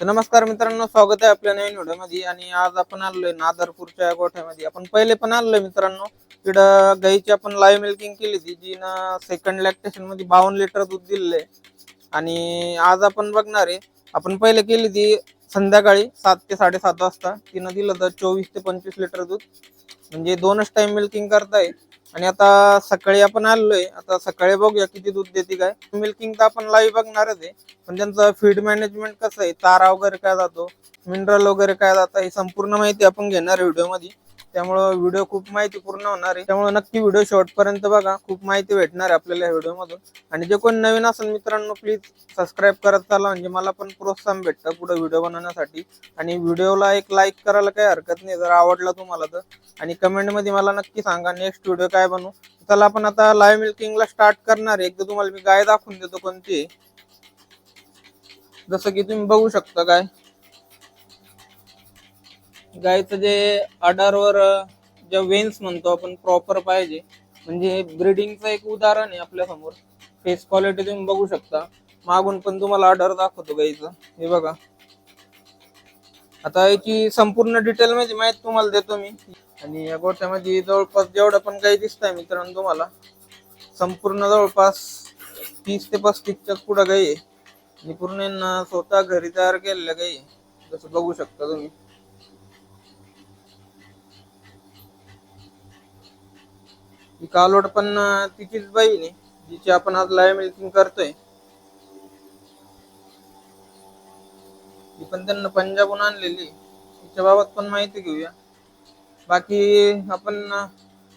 नमस्कार मित्रांनो स्वागत आहे आपल्या नवीन व्हिडिओमध्ये. आणि आज आपण आलोय नादरपूरच्या गोठ्यामध्ये. आपण पहिले पण आलोय मित्रांनो तिकडं गाईची आपण लाईव्ह मिल्किंग केली होती जी ना सेकंड लॅक्टेशनमध्ये बावन्न लिटर दूध दिलेलं आहे आणि आज आपण बघणार आहे आपण पहिले केली ती संध्याकाळी सात ते साडेसात वाजता. तिनं दिलं तर चोवीस ते पंचवीस लिटर दूध. म्हणजे दोनच टाइम मिल्किंग करताय. आणि आता सकाळी आपण आलोय. आता सकाळी बघूया किती दूध देते काय. मिल्किंग तर आपण लाईव्ह बघणारच आहे. पण त्यांचं फीड मॅनेजमेंट कसं आहे? तारा वगैरे काय जातो? मिनरल वगैरे काय जातं? ही संपूर्ण माहिती आपण घेणार व्हिडिओमध्ये. त्यामुळं व्हिडिओ खूप माहितीपूर्ण होणार आहे. त्यामुळे नक्की व्हिडिओ शेवटपर्यंत बघा. खूप माहिती भेटणार आहे आपल्याला या व्हिडिओ मधून. आणि जे कोण नवीन असेल मित्रांनो प्लीज सबस्क्राईब करत चाला. म्हणजे मला पण प्रोत्साहन भेटतं पुढे व्हिडिओ बनवण्यासाठी. आणि व्हिडिओला एक लाईक करायला काही हरकत नाही. जर आवडला तुम्हाला तर. आणि कमेंटमध्ये मला नक्की सांगा नेक्स्ट व्हिडिओ काय बनवू? चला आपण आता लाईव्ह मिल्किंगला स्टार्ट करणार आहे. एकदा तुम्हाला मी गाय दाखवून देतो कोणती जसं की तुम्ही बघू शकता काय गायचं जे आडारवर जे वेन्स म्हणतो आपण प्रॉपर पाहिजे. म्हणजे ब्रिडिंगचं एक उदाहरण आहे आपल्यासमोर फेस क्वालिटी तुम्ही बघू शकता. मागून पण तुम्हाला आडार दाखवतो गाईचं. हे बघा. आता याची संपूर्ण डिटेल म्हणजे माहिती तुम्हाला देतो मी. आणि या गोठ्यामध्ये जवळपास जेवढं पण काही दिसत आहे मित्रांनो तुम्हाला संपूर्ण जवळपास तीस ते पस्तीसच्या पुढं गाई आहे. आणि पूर्ण स्वतः घरी तयार केलेल्या गाई आहे. जसं बघू शकता तुम्ही. ही कालोड पण तिचीच बाई आहे जिची आपण आज लाईव्ह मिल्किंग करतोय. ही पण त्यांना पंजाबहून आणलेली तिच्या बाबत पण माहिती घेऊया. बाकी आपण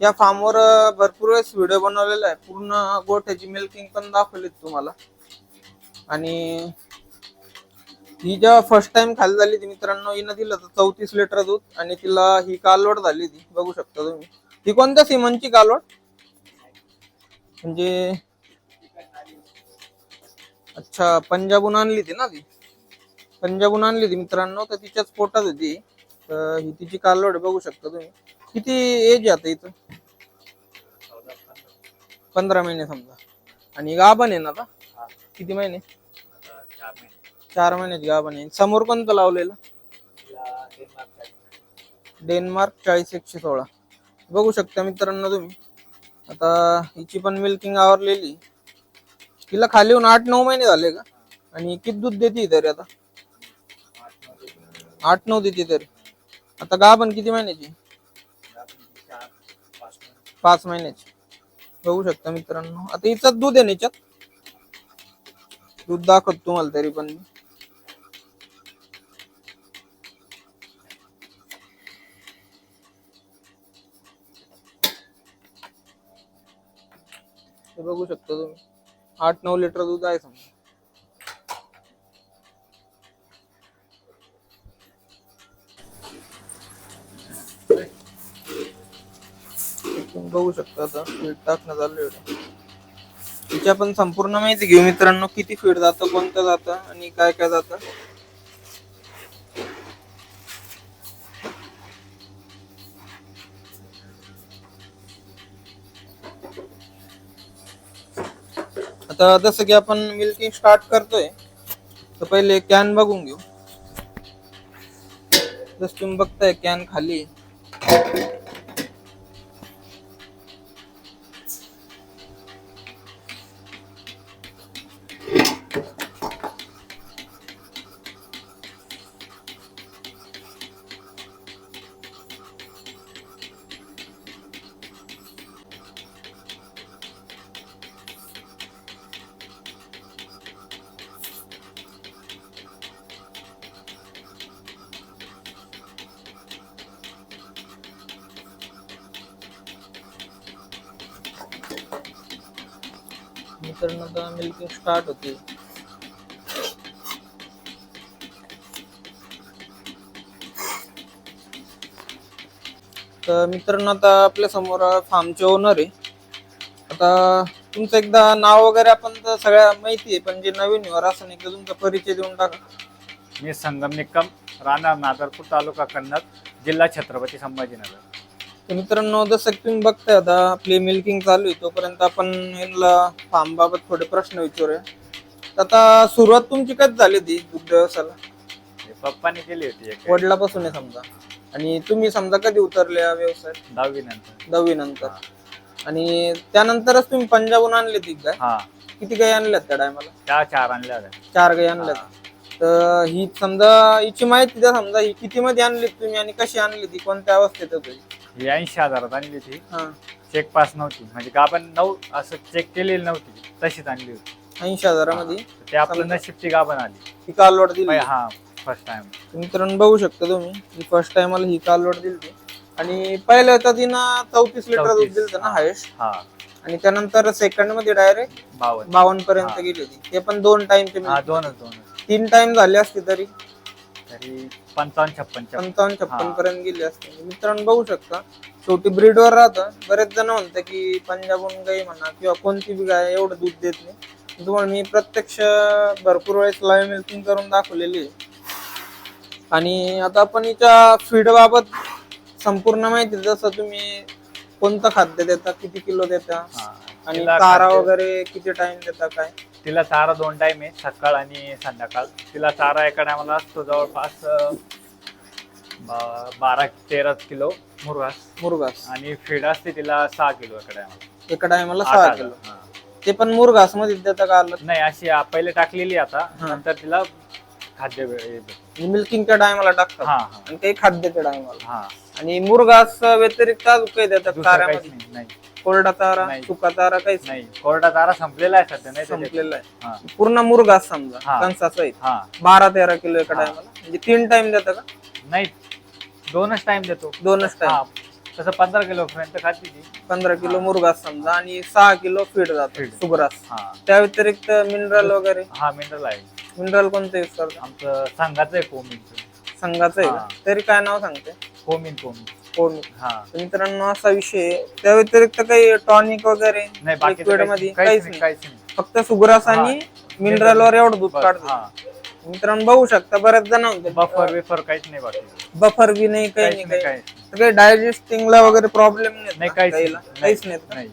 या फार्मवर भरपूर वेळेस व्हिडिओ बनवलेला आहे. पूर्ण गोठ्याची मिल्किंग पण दाखवली तुम्हाला. आणि ही जेव्हा फर्स्ट टाइम खाली झाली ती मित्रांनो हिनं दिलं तर चौतीस लिटर दूध आणि तिला ही कालवड झाली ती बघू शकता तुम्ही. ती कोणत्या सिमनची कालवड म्हणजे अच्छा पंजाबहून आणली ती ना ती. पंजाबहून आणली ती मित्रांनो तर तिच्याच पोटात होती तर ही तिची कालवड बघू शकता तुम्ही. किती एज आहे आता इथं? पंधरा महिने समजा. आणि गाभण आहे ना आता? किती महिने? चार महिन्याची गाभण आहे. समोर कोणतं लावलेलं? डेन्मार्क चाळीस एकशे सोळा. बघू शकता मित्रांनो तुम्ही. आता हिची पण मिल्किंग आवरलेली. तिला खाली येऊन आठ नऊ महिने झाले का? आणि किती दूध देते तरी आता? आठ नऊ देते तरी. आता गाभण किती महिन्याची? पाच महिन्याची. बघू शकता मित्रांनो. आता हिचं दूध आहे ना हिच्यात? दूध दाखवतो तुम्हाला तरी पण बघू शकता तुम्ही. आठ नऊ लिटर दूध आहे समजा. बघू शकता आता फीड टाकणं चालू एवढं तिच्या पण संपूर्ण माहिती घेऊ मित्रांनो किती फीड जातं कोणतं जातं आणि काय काय जातं. आता जसं की आपण मिल्किंग स्टार्ट करतोय तर पहिले कॅन बघून घेऊ. जसं तुम्ही बघताय कॅन खाली. मित्रांनो आता मिल्किंग स्टार्ट होते. तर मित्रांनो आता आपल्यासमोर फार्मचे ओनर आहे. आता तुमचं एकदा नाव वगैरे आपण तर सगळ्या माहिती आहे पण जे नवीन रासन असं एकदा तुमचा परिचय देऊन टाका. मी संगम निकम राहणार नागरपूर तालुका कन्नड जिल्हा छत्रपती संभाजीनगर. तर मित्रांनो जसं की तुम्ही बघताय आता आपली मिल्किंग चालू आहे तोपर्यंत आपण यांना फार्म बाबत थोडे प्रश्न विचारूया. तर आता सुरुवात तुमची कधी झाली ती दुग्ध व्यवसायाला? पप्पाने केली होती एक. वडिलापासून आहे समजा. आणि तुम्ही समजा कधी उतरले या व्यवसायात? दहावी नंतर. दहावी नंतर. आणि त्यानंतरच तुम्ही पंजाबहून आणले ती गाय हा. किती गाय आणल्यात त्या टायमाला त्या चार आणल्या होत्या. चार गाय आणल्यात. तर ही समजा हिची माहिती द्या समजा ही किती मध्ये आणली तुम्ही आणि कशी आणली ती कोणत्या अवस्थेत होती ही ऐंशी हजारात आणली होती. हा. चेक पास नव्हती. म्हणजे का आपण नऊ असं चेक केलेली नव्हती. तशीच आणली होती. ऐंशी हजारामध्ये? ते आपलं नशीबची गाभण आली. ही कालवड दिली? हा फर्स्ट टाइम मित्रांनो बघू शकता तुम्ही ही फर्स्ट टाइमला ही कालवड दिली होती. आणि पहिल्या होता तिनं चौतीस लिटर दूध 34, दिलं ना हायेस्ट हा. आणि त्यानंतर सेकंडमध्ये डायरेक्ट बावन्न. बावन्न पर्यंत गेली होती. ते पण दोन टाइम हा दोनच दोनच. तीन टाइम झाले असते तरी. तरी पंचावन्न छप्पन पंचावन्न छप्पन हा. पर्यंत गेले असते मित्रांनो बघू शकता शेवटी breed वर राहतं बरेच जण म्हणतात की पंजाबहून गाई म्हणा किंवा कोणती बी गाय एवढं दूध देत नाही तुम्हाला मी प्रत्यक्ष भरपूर वेळेस लाईव्ह मिल्किंग करून दाखवलेली आहे आणि आता आपण हिच्या फीड बाबत संपूर्ण माहिती जसं तुम्ही कोणतं खाद्य देता किती किलो देता. आणि चारा वगैरे किती टाइम देता काय तिला चारा दोन टाइम आहे सकाळ आणि संध्याकाळ. तिला चारा एका टायमाला असतो जवळपास अं, बारा तेरा किलो मुरघास. मुरगास आणि फीड असते तिला सहा किलो एका टायमाला एका टायमाला सहा. किलो. ते पण मुरघासमध्ये देता का आलं? नाही अशी आ- पहिले टाकलेली आता. हा. नंतर तिला खाद्य वे- हे भेटतं. मिल्किंगच्या टायमाला टाकतात. हा हा. आणि काही खाद्याच्या टायमाला हा. आणि मुरघास व्यतिरिक्त अजून काही देतात दुसरं काहीच चाऱ्यामध्ये नाही नाही. कोरडा चारा नाही. सुका चारा काहीच नाही. कोरडा चारा संपलेला आहे सध्या नाही त्याच्यात. संपलेला आहे. हा. पूर्ण मुरघास समजा हा. कणसासहित हा. बारा तेरा किलो एका. टायमाला. म्हणजे तीन टाइम देता का? नाही. दोनच टाइम देतो. दोनच हा. टाइम तसं पंधरा किलो पर्यंत खाते ती. पंधरा किलो मुरघास समजा आणि सहा किलो फीड जातो Feed. सुग्रास. हा. त्या व्यतिरिक्त मिनरल वगैरे? हा मिनरल आहे. मिनरल कोणतं यूज करता? आमचं सांगाचं आहे कोमिनचं. संघाचं आहे का? हा. तरी काय नाव सांगते? कोमिन कोमिन. हा. मित्रांनो असा विषय आहे. त्या व्यतिरिक्त काही टॉनिक वगैरे नाही बाकी लिक्विडमध्ये काहीच नाही नाही काहीच नाही. फक्त सुग्रास आणि मिनरल वर एवढं दूध काढतो. मित्रांनो बघू शकता बऱ्याच जण बफर वेफर काहीच नाही बाकी. बफर बी नाही काही काहीच नाही काही काहीच तर काही डायजेस्टिंगला वगैरे प्रॉब्लेम नाही नाही काहीच काहीला नाही. काहीच नाहीत का? नाही.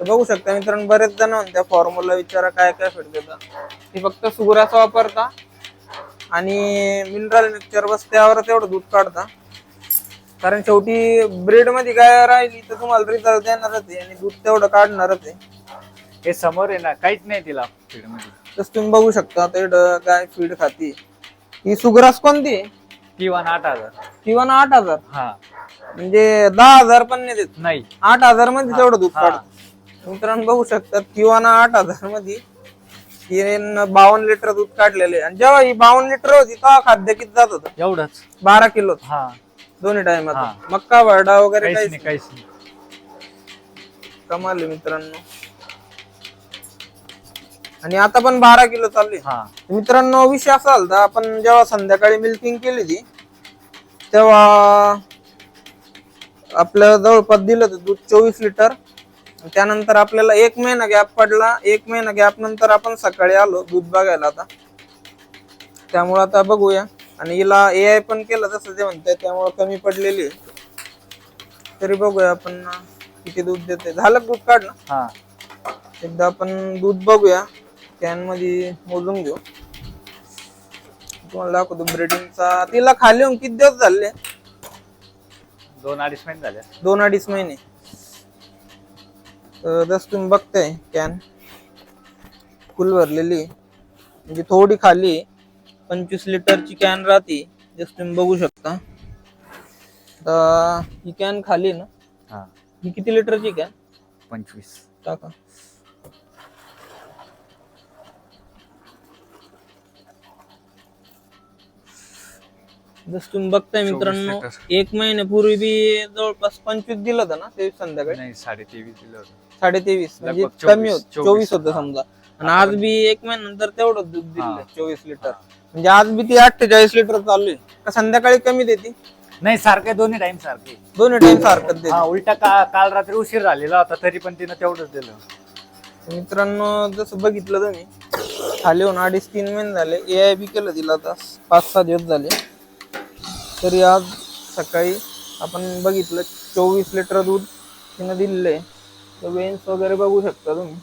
तर बघू शकता मित्रांनो बरेच जण म्हणतात फॉर्म्युला विचारा काय काय फिट देतात ती फक्त सुगराचा वापरता आणि मिनरल मिक्सचर बस त्यावर तेवढं दूध काढता. कारण शेवटी ब्रेडमध्ये काय राहिली तर तुम्हाला रिझल्ट देणारच आहे आणि दूध तेवढं काढणारच आहे. हे समोर आहे ना काहीच नाही तिला मध्ये. तसं तुम्ही बघू शकता आता इकडं काय फीड खाती. ही सुग्रास कोणती? आहे किंवा आठ हजार. किंवा ना आठ हजार? हा. म्हणजे दहा हजार पण नाही देत. नाही. आठ हजारमध्ये तेवढं दूध हा. काढतो. मित्रांनो बघू शकतात किंवा ना आठ हजारमध्ये हिने बावन्न लिटर दूध काढलेले आणि जेव्हा ही बावन्न लिटर होती तेव्हा खाद्य किती जात होतं? एवढंच. बारा किलो हा. दोन्ही टाइमात हा. मक्का भरडा वगैरे काहीच नाही कमाल आहे मित्रांनो. आणि आता पण बारा किलो चालू आहे. हा. मित्रांनो विषय असा झालता आपण जेव्हा संध्याकाळी मिल्किंग केली ती तेव्हा आपल्या जवळपास दिलं होतं दूध चोवीस लिटर त्यानंतर आपल्याला एक महिना गॅप पडला एक महिना गॅप नंतर आपण सकाळी आलो दूध बघायला आता. त्यामुळे आता बघूया. आणि हिला ए आय पण केलं तसं ते म्हणताय त्यामुळे कमी पडलेली आहे. तरी बघूया आपण किती दूध देते झालं दूध काढलं हा. एकदा आपण दूध बघूया कॅनमध्ये मोजून घेऊ. तुम्हाला दाखवतो ब्रिडिंगचा तिला खाली होऊन किती दिवस झाले? दोन अडीच महिने झाले. दोन अडीच महिने. तर जसं तुम्ही बघताय कॅन फुल भरलेली म्हणजे थोडी खाली पंचवीस लिटरची कॅन राहते. जसं तुम्ही बघू शकता. तर ही कॅन खाली ना? हा. ही किती लिटरची कॅन? पंचवीस. टाका. जस तुम्ही बघताय चोवीस मित्रांनो. एक महिन्यापूर्वी बी जवळपास पंचवीस दिलं होतं ना ते संध्याकाळी? नाही साडे तेवीस दिलं होतं. साडे तेवीस म्हणजे लगभग कमी होत चोवीस, चोवीस होतं हा. समजा. आणि आज बी एक महिन्यानंतर तेवढं दूध दिलं. चोवीस लिटर. म्हणजे आज बी ती अठ्ठेचाळीस लिटर चालू आहे. का संध्याकाळी कमी देते? नाही सारखे दोन्ही टाइम सारखे. दोन्ही टाइम सारखं देते. हा उलटा का काल रात्री उशीर झालेला होता तरी पण तिनं तेवढंच दिलं. मित्रांनो जसं बघितलं तुम्ही खाली होऊन अडीच तीन महिने झाले. ए आय बी केलं तिला आता. पाच सहा दिवस झाले. तरी आज सकाळी आपण बघितलं चोवीस लिटर दूध तिनं दिलेलं आहे तर वेन्स वगैरे बघू शकता तुम्ही.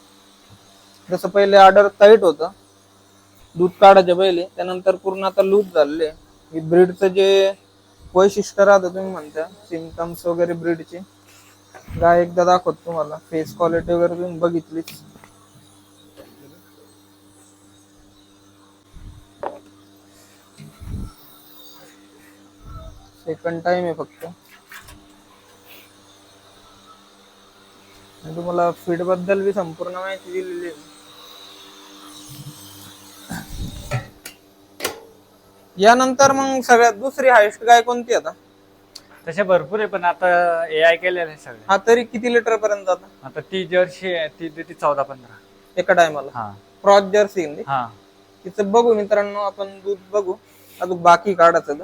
जसं पहिले ऑर्डर टाईट होतं. दूध काढायचे पहिले त्यानंतर पूर्ण आता लूज झालेले. ही ब्रीडचं जे वैशिष्ट्य राहतं तुम्ही म्हणता सिमटम्स वगैरे ब्रीडचे गाय एकदा दाखवत तुम्हाला फेस क्वालिटी वगैरे तुम्ही बघितलीच. सेकंड टाइम आहे फक्त. तुम्हाला फीडबद्दल बी संपूर्ण माहिती दिलेली आहे. यानंतर मग सगळ्यात दुसरी हायस्ट गाय कोणती आता? तसे भरपूर आहे पण आता ए आय केलेलं आहे सगळे. हा तरी किती लिटर पर्यंत जाता? आता ती जर्सी आहे ती देते चौदा पंधरा. एका टायमाला? हा. क्रॉस जर्सी हा. तिचं बघू मित्रांनो आपण दूध बघू. अजून बाकी काढायचं तर.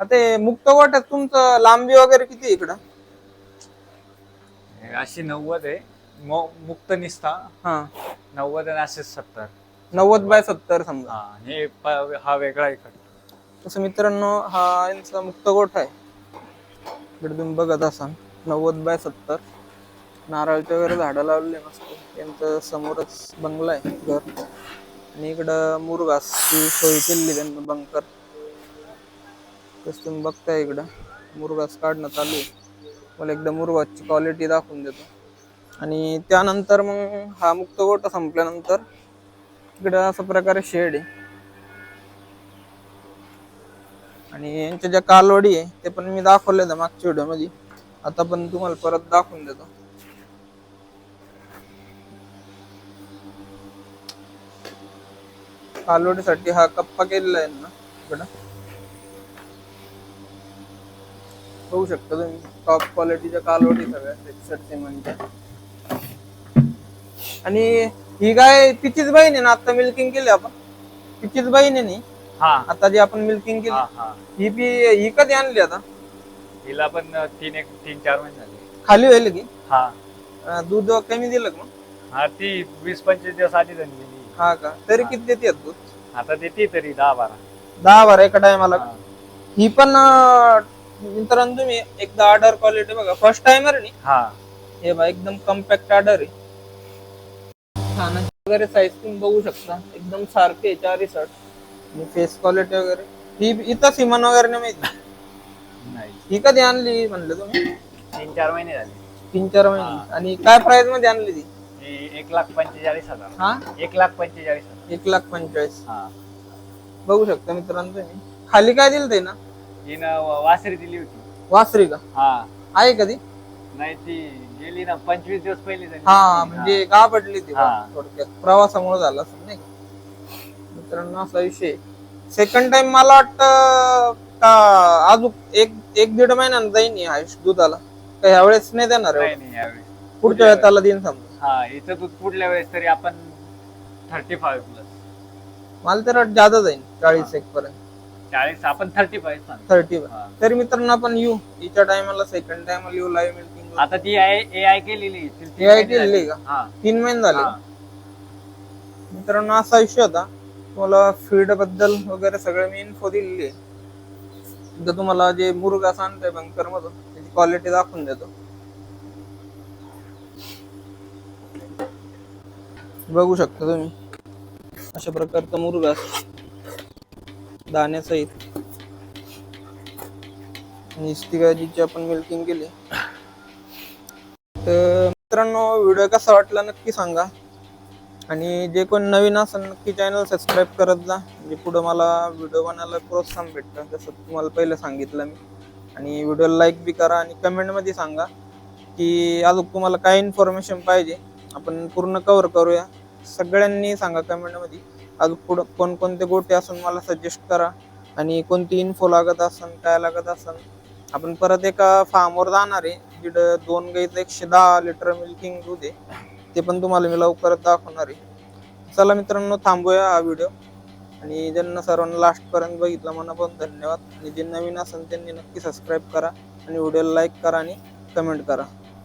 आता हे मुक्त वाटत तुमचं लांबी वगैरे किती आहे इकडं? अशी नव्वद आहे. मो- मुक्त निसता. हा. नव्वद आणि असे सत्तर. नव्वद बाय सत्तर समजा. हा हे प- हा वेगळा इकडं तसं मित्रांनो हा यांचा मुक्त गोठ आहे. इकडे तुम्ही बघत असाल नव्वद बाय सत्तर. नारळचे वगैरे झाडं लावलेले मस्त. यांचं समोरच बंगला आहे घर. आणि इकडं मुरगासची सोय केलेली त्यांनी बंकर तसं तुम्ही बघताय इकडं. मुरगास काढणं चालू आहे. मला एकदा मुरगासची क्वालिटी दाखवून देतो. आणि त्यानंतर मग हा मुक्त गोठा संपल्यानंतर इकडं अशा प्रकारे शेड आहे. आणि यांच्या ज्या कालवडी आहे ते पण मी दाखवले मागच्या व्हिडिओमध्ये. आता पण तुम्हाला परत दाखवून देतो. कालवडीसाठी हा कप्पा केलेला आहे ना इकडं बघू शकता तुम्ही टॉप क्वालिटीच्या कालवडी सगळ्या म्हणजे. आणि ही गाय तिचीच बहीण आहे ना आता मिल्किंग केली आपण. तिचीच बहीण आहे नी. हा. आता जी आपण मिल्किंग केली हा हा. ही बी ही कधी आणली आता? हिला पण तीन एक तीन चार महिने झाले. खाली होईल की? हा. अं, दूध कमी दिलं का मग? हा ती वीस पंचवीस दिवस आधी झाली हा का? तरी किती देते दूध? आता देते तरी दहा बारा. दहा बारा एका टायमाला हा. ही पण अं, मित्रांनो तुम्ही एकदा ऑर्डर क्वालिटी बघा. फर्स्ट टाइमर नी. हा. हे बा एकदम कम्पॅक्ट ऑर्डर आहे. खाण्याची वगैरे साईज तुम्ही बघू शकता. एकदम सारखे चारी शर्ट आणि फेस क्वालिटी वगैरे. ही इथं सिमन वगैरे नाही माहिती. नाही ही कधी आणली म्हणलं तुम्ही? तीन चार महिने झाले. तीन चार महिने आणि काय प्राइसमध्ये आणली ती? ही एक लाख पंचेचाळीस हजार. हा? एक लाख पंचेचाळीस हजार. एक लाख पंचेचाळीस. हा. बघू शकता मित्रांनो तुम्ही. खाली काय दिलं ते ना? हिनं व- वासरी दिली होती. वासरी का? हा. आहे कधी नाही ती गेली ना पंचवीस दिवस पहिली झाली. हा म्हणजे का पडली ती हा. थोडक्यात. प्रवासामुळे झाला असेल नाही का? मित्रांनो असा विषय सेकंड टाइम मला वाटतं का अजून एक एक दीड महिन्यानं जाईन ही हायस्ट दुधाला. का ह्या वेळेस नाही देणार आहे? नाही नाही यावेळी पुढच्या वेळेस. त्याला देईन समजा हा हिचं दूध पुढल्या वेळेस तरी आपण थर्टी फाईव्ह प्लस मला तर वाटतं जादा जाईन चाळीस एक पर्यंत चाळीस आपण थर्टी फाईव्ह थर्टी हा. तरी मित्रांनो आपण येऊ. हिच्या टायमाला सेकंड टाइमला येऊ लाईव्ह मिल्किंग आता ती ए आय केलेली AI महिने केलेली. का? तीन महिने झाले. मित्रांनो असा विषय होता. तुम्हाला फीडबद्दल वगैरे सगळं मी इन्फो दिलेली आहे. तुम्हाला जे मुर्गा सांगतोय बंकर मधून त्याची क्वालिटी दाखवून देतो. बघू शकता तुम्ही. अशा प्रकारचा मुर्गा. दाण्यासहित. आणि इस्तिगाजीची आपण मिल्किंग केली. तर मित्रांनो व्हिडिओ कसा वाटला नक्की सांगा. आणि जे कोण नवीन असेल नक्की चॅनल सबस्क्राईब करत जा. म्हणजे पुढं मला व्हिडिओ बनायला प्रोत्साहन भेटतं जसं तुम्हाला पहिलं सांगितलं मी. आणि व्हिडिओला लाईक बी करा आणि कमेंटमध्ये सांगा की अजून तुम्हाला काय इन्फॉर्मेशन पाहिजे. आपण पूर्ण कवर करूया. सगळ्यांनी सांगा कमेंटमध्ये अजून पुढं कोणकोणते गोटे असून मला सजेस्ट करा. आणि कोणती इन्फो लागत असेल काय लागत असेल आपण परत एका फार्मवर जाणार आहे. जिथं दोन गाईचं एकशे दहा लिटर मिल्किंग दूध आहे. ते पण तुम्हाला मी लवकरच दाखवणार आहे. चला मित्रांनो थांबूया हा व्हिडिओ आणि ज्यांना सर्वांना लास्टपर्यंत बघितला मनापासून धन्यवाद. आणि जे नवीन असेल त्यांनी नक्की सबस्क्राईब करा आणि व्हिडिओला लाईक करा आणि कमेंट करा.